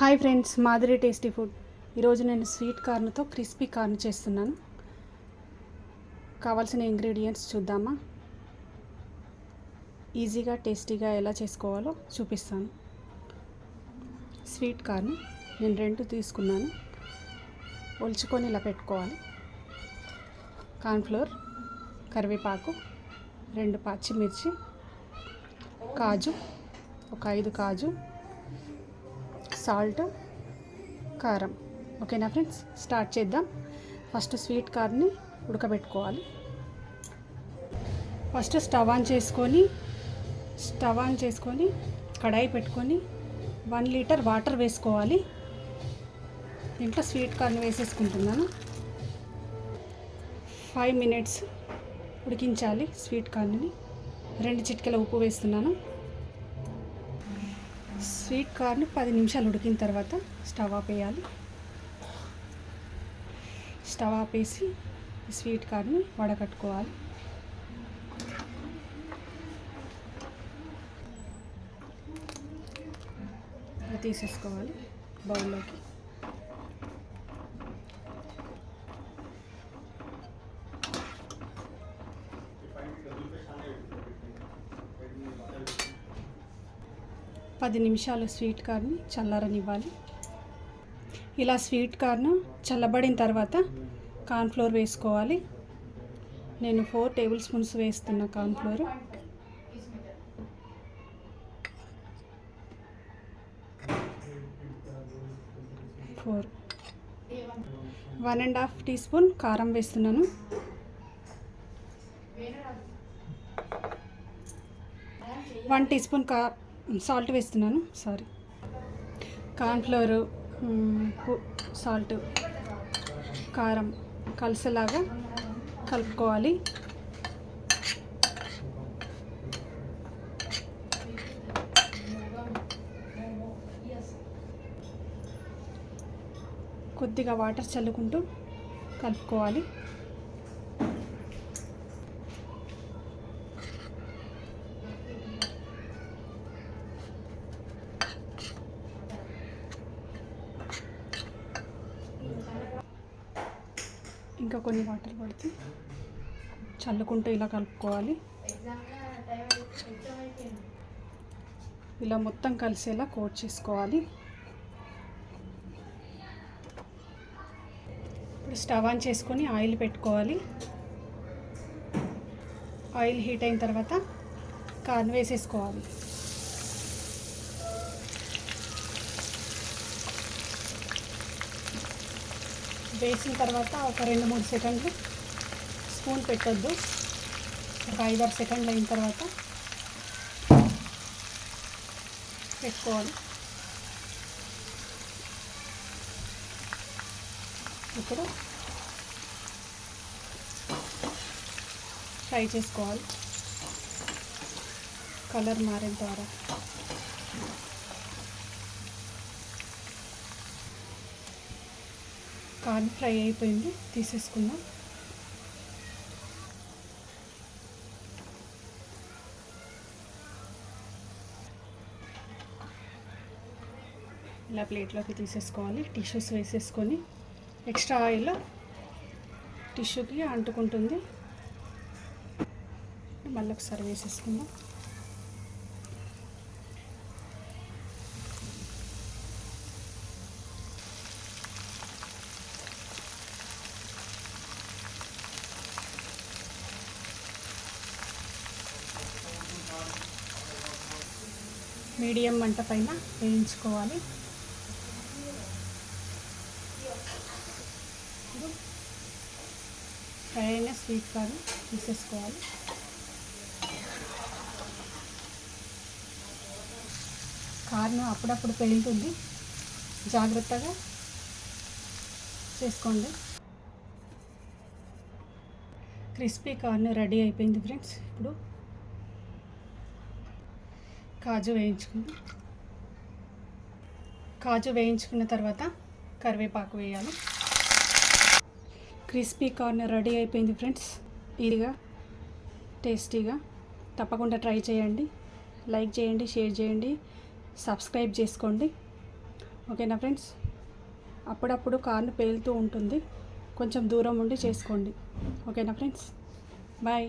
Hi friends మాదిరి tasty food. ఈరోజు నేను స్వీట్ కార్న్తో క్రిస్పీ కార్న్ చేస్తున్నాను. కావాల్సిన ఇంగ్రీడియంట్స్ చూద్దామా? ఈజీగా టేస్టీగా ఎలా చేసుకోవాలో చూపిస్తాను. స్వీట్ కార్న్ నేను రెండు తీసుకున్నాను. ఒలుచుకొని ఇలా పెట్టుకోవాలి. కార్న్ఫ్లోర్ కరివేపాకు రెండు పచ్చిమిర్చి కాజు ఒక ఐదు కాజు సాల్ట్ కారం. ఓకేనా ఫ్రెండ్స్? స్టార్ట్ చేద్దాం. ఫస్ట్ స్వీట్ కార్న్ని ఉడకబెట్టుకోవాలి. ఫస్ట్ స్టవ్ ఆన్ చేసుకొని స్టవ్ ఆన్ చేసుకొని కడాయి పెట్టుకొని వన్ లీటర్ వాటర్ వేసుకోవాలి. దీంట్లో స్వీట్ కార్న్ వేసేసుకుంటున్నాను. ఫైవ్ మినిట్స్ ఉడికించాలి స్వీట్ కార్న్ని రెండు చిటికెల ఉప్పు వేస్తున్నాను. స్వీట్ కార్న్ పది నిమిషాలు ఉడికిన తర్వాత స్టవ్ ఆపేయాలి స్టవ్ ఆపేసి స్వీట్ కార్న్ని వడకట్టుకోవాలి. తీసేసుకోవాలి బౌల్లోకి. పది నిమిషాలు స్వీట్ కార్న్ని చల్లారనివ్వాలి. ఇలా స్వీట్ కార్న్ చల్లబడిన తర్వాత కార్న్ఫ్లోర్ వేసుకోవాలి. నేను ఫోర్ టేబుల్ స్పూన్స్ వేస్తున్న cornflour four. One and half teaspoon కారం వేస్తున్నాను. వన్ టీ స్పూన్ కా సాల్ట్ వేస్తున్నాను సారీ. కార్న్ఫ్లవరు సాల్ట్ కారం కలిసేలాగా కలుపుకోవాలి. కొద్దిగా వాటర్ చల్లుకుంటూ కలుపుకోవాలి. ఇంకా కొన్ని వాటర్ పడితే చల్లుకుంటూ ఇలా కలుపుకోవాలి. ఇలా మొత్తం కలిసేలా కోట్ చేసుకోవాలి. ఇప్పుడు స్టవ్ ఆన్ చేసుకొని ఆయిల్ పెట్టుకోవాలి. ఆయిల్ హీట్ అయిన తర్వాత కార్న్ వేసేసుకోవాలి. వేసిన తర్వాత ఒక రెండు మూడు సెకండ్లు స్పూన్ పెట్టొద్దు. ఒక ఐదారు సెకండ్లు అయిన తర్వాత పెట్టుకోవాలి. ఇప్పుడు ఫ్రై చేసుకోవాలి. కలర్ మారేంత వరకు. కార్న్ ఫ్రై అయిపోయింది తీసేసుకుందాం. ఇలా ప్లేట్లోకి తీసేసుకోవాలి టిష్యూస్ వేసేసుకొని. ఎక్స్ట్రా ఆయిల్ టిష్యూకి అంటుకుంటుంది. మళ్ళీ ఒకసారి వేసేసుకుందాం. మీడియం మంట పైన వేయించుకోవాలి. ఫ్రై అయిన స్వీట్ కార్న్ తీసేసుకోవాలి. కార్న్ అప్పుడప్పుడు పెరుగుతుంది. జాగ్రత్తగా చేసుకోండి. క్రిస్పీ కార్న్ రెడీ అయిపోయింది ఫ్రెండ్స్. ఇప్పుడు కాజు వేయించుకుందాం కాజు వేయించుకున్న తర్వాత కరివేపాకు వేయాలి. క్రిస్పీ కార్న్ రెడీ అయిపోయింది ఫ్రెండ్స్. ఇదిగా టేస్టీగా తప్పకుండా ట్రై చేయండి. లైక్ చేయండి షేర్ చేయండి సబ్స్క్రైబ్ చేసుకోండి. ఓకేనా ఫ్రెండ్స్? అప్పుడప్పుడు కార్ను పేలుతూ ఉంటుంది. కొంచెం దూరం ఉండి చేసుకోండి. ఓకేనా ఫ్రెండ్స్? బాయ్.